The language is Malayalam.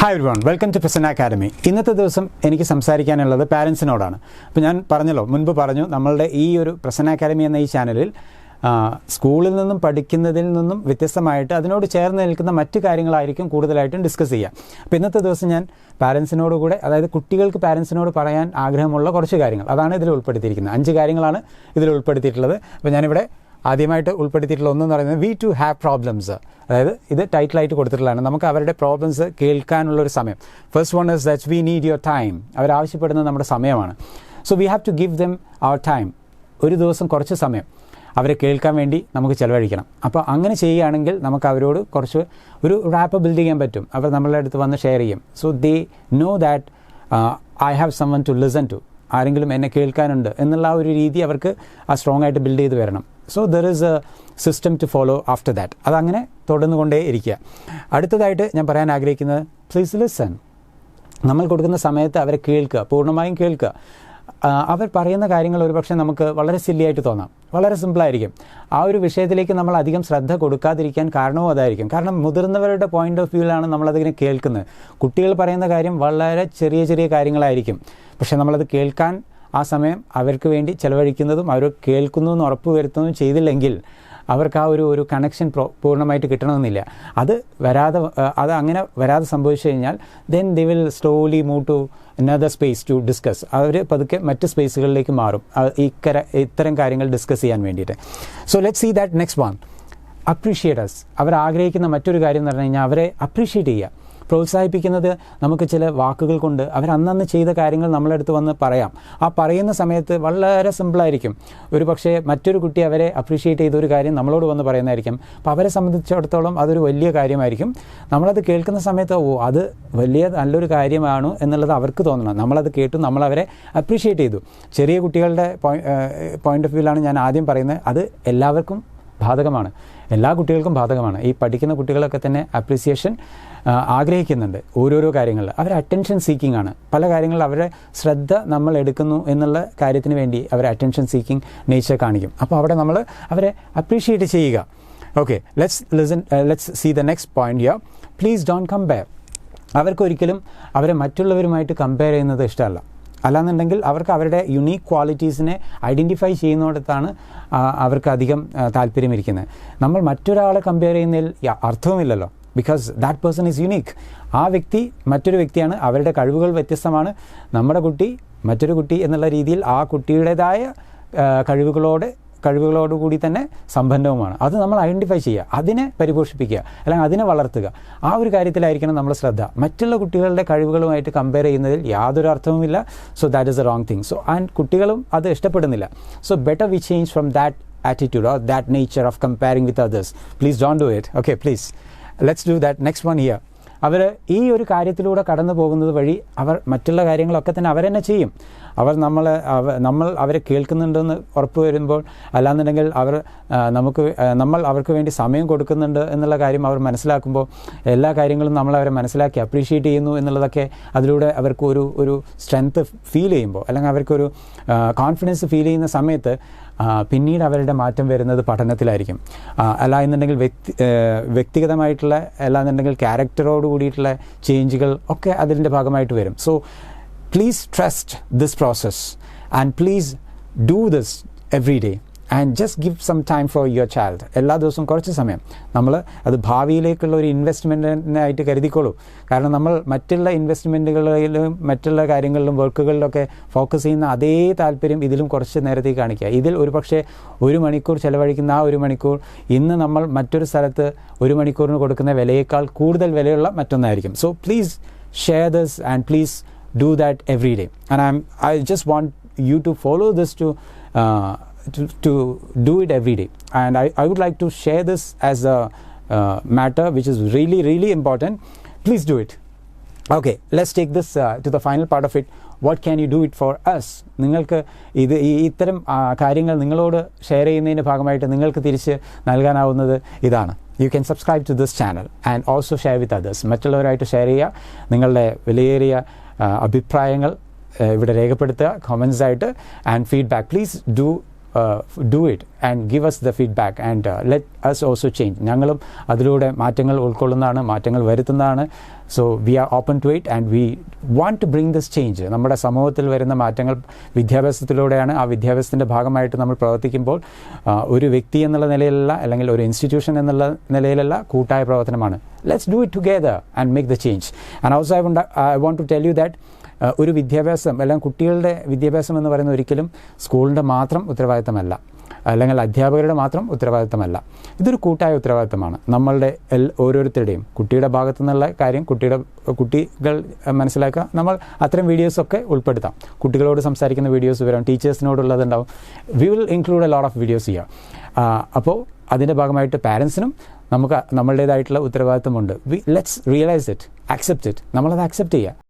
Hi everyone welcome to Prasanna academy ഇന്നത്തെ ദിവസം എനിക്ക് സംസാരിക്കാനുള്ളത് പാരൻസിനോടാണ്. അപ്പോൾ ഞാൻ പറഞ്ഞല്ലോ മുൻപ് പറഞ്ഞു നമ്മളുടെ ഈ ഒരു പ്രസന്ന അക്കാദമി എന്ന ഈ ചാനലിൽ സ്കൂളിൽ നിന്നും പഠിക്കുന്നതിൽ നിന്നും വ്യത്യസ്തമായിട്ട് അതിനോട് ചേർന്ന് നിൽക്കുന്ന മറ്റു കാര്യങ്ങളായിരിക്കും കൂടുതലായിട്ടും ഡിസ്കസ് ചെയ്യുക അപ്പോൾ ഇന്നത്തെ ദിവസം ഞാൻ പാരൻസിനോട് കൂടെ അതായത് കുട്ടികൾക്ക് പാരൻസിനോട് പറയാൻ ആഗ്രഹമുള്ള കുറച്ച് കാര്യങ്ങൾ അതാണ് ഇതിൽ ഉൾപ്പെടുത്തിയിരിക്കുന്നത്. അഞ്ച് കാര്യങ്ങളാണ് ഇതിൽ ഉൾപ്പെടുത്തിയിട്ടുള്ളത്. അപ്പോൾ ഞാനിവിടെ ആദ്യമായിട്ട് ഉൾപ്പെടുത്തിയിട്ടുള്ള ഒന്നെന്ന് പറയുന്നത് വി ടു ഹാവ് പ്രോബ്ലംസ് അതായത് ഇത് ടൈറ്റിലായിട്ട് കൊടുത്തിട്ടുള്ളതാണ്. നമുക്ക് അവരുടെ പ്രോബ്ലംസ് കേൾക്കാനുള്ള ഒരു സമയം. First one is that we need your time അവർ ആവശ്യപ്പെടുന്നത് നമ്മുടെ സമയമാണ്. So we have to give them our time ഒരു ദിവസം കുറച്ച് സമയം അവരെ കേൾക്കാൻ വേണ്ടി നമുക്ക് ചിലവഴിക്കണം. അപ്പോൾ അങ്ങനെ ചെയ്യുകയാണെങ്കിൽ നമുക്ക് അവരോട് കുറച്ച് ഒരു റാപ്പ് ബിൽഡ് ചെയ്യാൻ പറ്റും. അവർ നമ്മളുടെ അടുത്ത് വന്ന് ഷെയർ ചെയ്യും. So they know that I have someone to listen to ആരെങ്കിലും എന്നെ കേൾക്കാനുണ്ട് എന്നുള്ള ആ ഒരു രീതി അവർക്ക് ആ സ്ട്രോങ് ആയിട്ട് ബിൽഡ് ചെയ്ത് വരണം. So there is a system to follow after that അതങ്ങനെ തുടർന്നുകൊണ്ടേ ഇരിക്കുക. അടുത്തതായിട്ട് ഞാൻ പറയാൻ ആഗ്രഹിക്കുന്നത് പ്ലീസ് ലിസൺ നമ്മൾ കൊടുക്കുന്ന സമയത്ത് അവരെ കേൾക്കുക പൂർണമായും കേൾക്കുക. അവർ പറയുന്ന കാര്യങ്ങൾ ഒരുപക്ഷെ നമുക്ക് വളരെ സില്ലിയായിട്ട് തോന്നാം. വളരെ സിമ്പിളായിരിക്കും ആ ഒരു വിഷയത്തിലേക്ക് നമ്മൾ അധികം ശ്രദ്ധ കൊടുക്കാതിരിക്കാൻ കാരണവും അതായിരിക്കും. കാരണം മുതിർന്നവരുടെ പോയിന്റ് ഓഫ് വ്യൂവിലാണ് നമ്മളതിനെ കേൾക്കുന്നത്. കുട്ടികൾ പറയുന്ന കാര്യം വളരെ ചെറിയ ചെറിയ കാര്യങ്ങളായിരിക്കും. പക്ഷേ നമ്മളത് കേൾക്കാൻ ആ സമയം അവർക്ക് വേണ്ടി ചിലവഴിക്കുന്നതും അവർ കേൾക്കുന്നു എന്ന് ഉറപ്പ് വരുത്തുന്നതും ചെയ്തില്ലെങ്കിൽ അവർക്ക് ആ ഒരു ഒരു കണക്ഷൻ പൂർണമായിട്ട് കിട്ടണമെന്നില്ല. അത് വരാതെ അത് അങ്ങനെ വരാതെ സംഭവിച്ചു കഴിഞ്ഞാൽ then they will slowly move to another space to discuss അവർ പതുക്കെ മറ്റ് സ്പേസുകളിലേക്ക് മാറും. ഇക്കര ഇത്തരം കാര്യങ്ങൾ ഡിസ്കസ് ചെയ്യാൻ വേണ്ടിയിട്ട്. So let see that next one appreciate us അവർ ആഗ്രഹിക്കുന്ന മറ്റൊരു കാര്യം എന്ന് പറഞ്ഞു കഴിഞ്ഞാൽ അവരെ അപ്രീഷിയേറ്റ് ചെയ്യുക. പ്രോത്സാഹിപ്പിക്കുന്നത് നമുക്ക് ചില വാക്കുകൾ കൊണ്ട് അവർ അന്നന്ന് ചെയ്ത കാര്യങ്ങൾ നമ്മളെടുത്ത് വന്ന് പറയാം. ആ പറയുന്ന സമയത്ത് വളരെ സിമ്പിളായിരിക്കും ഒരു പക്ഷേ മറ്റൊരു കുട്ടി അവരെ അപ്രീഷിയേറ്റ് ചെയ്ത ഒരു കാര്യം നമ്മളോട് വന്ന് പറയുന്നതായിരിക്കും. അപ്പോൾ അവരെ സംബന്ധിച്ചിടത്തോളം അതൊരു വലിയ കാര്യമായിരിക്കും. നമ്മളത് കേൾക്കുന്ന സമയത്ത് ഓ അത് വലിയ നല്ലൊരു കാര്യമാണ് എന്നുള്ളത് അവർക്ക് തോന്നണം. നമ്മളത് കേട്ടു നമ്മളവരെ അപ്രീഷിയേറ്റ് ചെയ്തു. ചെറിയ കുട്ടികളുടെ പോയിന്റ് ഓഫ് വ്യൂവിലാണ് ഞാൻ ആദ്യം പറയുന്നത്. അത് എല്ലാവർക്കും ബാധകമാണ്. എല്ലാ കുട്ടികൾക്കും ബാധകമാണ്. ഈ പഠിക്കുന്ന കുട്ടികളൊക്കെ തന്നെ അപ്രീസിയേഷൻ ആഗ്രഹിക്കുന്നുണ്ട് ഓരോരോ കാര്യങ്ങളിൽ അവർ അറ്റൻഷൻ സീക്കിംഗ് ആണ്. പല കാര്യങ്ങളിൽ അവരെ ശ്രദ്ധ നമ്മൾ എടുക്കുന്നു എന്നുള്ള കാര്യത്തിന് വേണ്ടി അവർ അറ്റൻഷൻ സീക്കിംഗ് നേച്ചർ കാണിക്കും. അപ്പോൾ അവിടെ നമ്മൾ അവരെ അപ്രീഷിയേറ്റ് ചെയ്യുക. Okay let's listen let's see the next point your please don't compare അവർക്കൊരിക്കലും അവരെ മറ്റുള്ളവരുമായിട്ട് കമ്പയർ ചെയ്യുന്നത് ഇഷ്ടമല്ല. അല്ലാന്നുണ്ടെങ്കിൽ അവർക്ക് അവരുടെ യുണീക്ക് ക്വാളിറ്റീസിനെ ഐഡന്റിഫൈ ചെയ്യുന്നിടത്താണ് അവർക്ക് അധികം താല്പര്യമിരിക്കുന്നത്. നമ്മൾ മറ്റൊരാളെ കമ്പയർ ചെയ്യുന്നതിൽ അർത്ഥവുമില്ലല്ലോ. Because that person is unique ആ വ്യക്തി മറ്റൊരു വ്യക്തിയാണ്. അവരുടെ കഴിവുകൾ വ്യത്യസ്തമാണ്. നമ്മുടെ കുട്ടി മറ്റൊരു കുട്ടി എന്നുള്ള രീതിയിൽ ആ കുട്ടിയുടേതായ കഴിവുകളോട് കഴിവുകളോടുകൂടി തന്നെ സമ്പന്നവുമാണ് അത് നമ്മൾ ഐഡന്റിഫൈ ചെയ്യുക അതിനെ പരിപോഷിപ്പിക്കുക അല്ലെങ്കിൽ അതിനെ വളർത്തുക. ആ ഒരു കാര്യത്തിലായിരിക്കണം നമ്മൾ ശ്രദ്ധ. മറ്റുള്ള കുട്ടികളുടെ കഴിവുകളുമായിട്ട് കമ്പയർ ചെയ്യുന്നതിൽ യാതൊരു അർത്ഥവുമില്ല. So that is a wrong thing so and കുട്ടികളും അത് ഇഷ്ടപ്പെടുന്നില്ല. So better we change from that attitude or that nature of comparing with others please don't do it okay please let's do that next one year അവർ ഈ ഒരു കാര്യത്തിലൂടെ കടന്നു പോകുന്നത് വഴി അവർ മറ്റുള്ള കാര്യങ്ങളൊക്കെ തന്നെ അവരെന്നെ ചെയ്യും. അവർ നമ്മൾ നമ്മൾ അവരെ കേൾക്കുന്നുണ്ടെന്ന് ഉറപ്പ് വരുമ്പോൾ അല്ലാന്നുണ്ടെങ്കിൽ അവർ നമുക്ക് നമ്മൾ അവർക്ക് വേണ്ടി സമയം കൊടുക്കുന്നുണ്ട് എന്നുള്ള കാര്യം അവർ മനസ്സിലാക്കുമ്പോൾ എല്ലാ കാര്യങ്ങളും നമ്മൾ അവരെ മനസ്സിലാക്കി അപ്രീഷിയേറ്റ് ചെയ്യുന്നു എന്നുള്ളതൊക്കെ അതിലൂടെ അവർക്ക് ഒരു ഒരു സ്ട്രെങ്ത്ത് ഫീൽ ചെയ്യുമ്പോൾ അല്ലെങ്കിൽ അവർക്കൊരു കോൺഫിഡൻസ് ഫീൽ ചെയ്യുന്ന സമയത്ത് പിന്നീട് അവരുടെ മാറ്റം വരുന്നത് പഠനത്തിലായിരിക്കും. അല്ല എന്നുണ്ടെങ്കിൽ വ്യക്തി വ്യക്തിഗതമായിട്ടുള്ള അല്ല എന്നുണ്ടെങ്കിൽ ക്യാരക്ടറോട് കൂടിയിട്ടുള്ള ചേഞ്ചുകൾ ഒക്കെ അതിന്റെ ഭാഗമായിട്ട് വരും. So please trust this process and please do this every day and just give some time for your child എല്ലാ ദിവസവും കുറച്ച് സമയം. നമ്മൾ അത് ഭാവിയിലേക്കുള്ള ഒരു ഇൻവെസ്റ്റ്മെന്റിനായിട്ട് കരുതിക്കോളൂ. കാരണം നമ്മൾ മറ്റുള്ള ഇൻവെസ്റ്റ്മെന്റുകളിലും മറ്റുള്ള കാര്യങ്ങളിലും വർക്കുകളിലൊക്കെ ഫോക്കസ് ചെയ്യുന്ന അതേ താല്പര്യം ഇതിലും കുറച്ച് നേരത്തേക്ക് കാണിക്കുക. ഇതിൽ ഒരു പക്ഷേ ഒരു മണിക്കൂർ ചിലവഴിക്കുന്ന ആ ഒരു മണിക്കൂർ ഇന്ന് നമ്മൾ മറ്റൊരു സ്ഥലത്ത് ഒരു മണിക്കൂറിന് കൊടുക്കുന്ന വിലയേക്കാൾ കൂടുതൽ വിലയുള്ള മറ്റൊന്നായിരിക്കും. So please share this and please do that every day and I just want you to follow this to uh, to, to do it every day. And I, I would like to share this as a uh, matter which is really really important. Please do it. Okay let's take this to the final part of it. What can you do it for us നിങ്ങൾക്ക് ഇത് ഈ ഇത്തരം കാര്യങ്ങൾ നിങ്ങളോട് ഷെയർ ചെയ്യുന്നതിന്റെ ഭാഗമായിട്ട് നിങ്ങൾക്ക് തിരിച്ച് നൽകാനാവുന്നത് ഇതാണ്. You can subscribe to this channel and also share with others മറ്റുള്ളവരായിട്ട് share ചെയ്യുക നിങ്ങളുടെ വിലയേറിയ അഭിപ്രായങ്ങൾ ഇവിടെ രേഖപ്പെടുത്തുക comments ആയിട്ട് and feedback please do do it and give us the feedback and let us also change ഞങ്ങളും അതിലൂടെ മാറ്റങ്ങൾ ഉൾക്കൊള്ളുന്നതാണ് മാറ്റങ്ങൾ വരുത്തുന്നതാണ്. So we are open to it and we want to bring this change നമ്മുടെ സമൂഹത്തിൽ വരുന്ന മാറ്റങ്ങൾ വിദ്യാഭ്യാസത്തിലൂടെയാണ്. ആ വിദ്യാഭ്യാസത്തിന്റെ ഭാഗമായിട്ട് നമ്മൾ പ്രവർത്തിക്കുമ്പോൾ ഒരു വ്യക്തി എന്നുള്ള നിലയിലല്ല അല്ലെങ്കിൽ ഒരു ഇൻസ്റ്റിറ്റ്യൂഷൻ എന്നുള്ള നിലയിലല്ല കൂട്ടായ പ്രവർത്തനമാണ്. Let's do it together and make the change and also I I want to tell you that ഒരു വിദ്യാഭ്യാസം അല്ലെങ്കിൽ കുട്ടികളുടെ വിദ്യാഭ്യാസം എന്ന് പറയുന്നത് ഒരിക്കലും സ്കൂളിന്റെ മാത്രം ഉത്തരവാദിത്തമല്ല. അല്ലെങ്കിൽ അധ്യാപകരുടെ മാത്രം ഉത്തരവാദിത്തമല്ല. ഇതൊരു കൂട്ടായ ഉത്തരവാദിത്തമാണ്. നമ്മളുടെ എൽ ഓരോരുത്തരുടെയും കുട്ടിയുടെ ഭാഗത്തു നിന്നുള്ള കാര്യം കുട്ടിയുടെ കുട്ടികൾ മനസ്സിലാക്കുക. നമ്മൾ അത്തരം വീഡിയോസൊക്കെ ഉൾപ്പെടുത്താം. കുട്ടികളോട് സംസാരിക്കുന്ന വീഡിയോസ് വരാം. ടീച്ചേഴ്സിനോടുള്ളതുണ്ടാവും. We will include a lot of videos ചെയ്യുക അപ്പോൾ അതിന്റെ ഭാഗമായിട്ട് പാരൻസിനും നമുക്ക് നമ്മളുടേതായിട്ടുള്ള ഉത്തരവാദിത്തമുണ്ട്. We let's realise it accept it നമ്മളത് ആക്സെപ്റ്റ് ചെയ്യുക.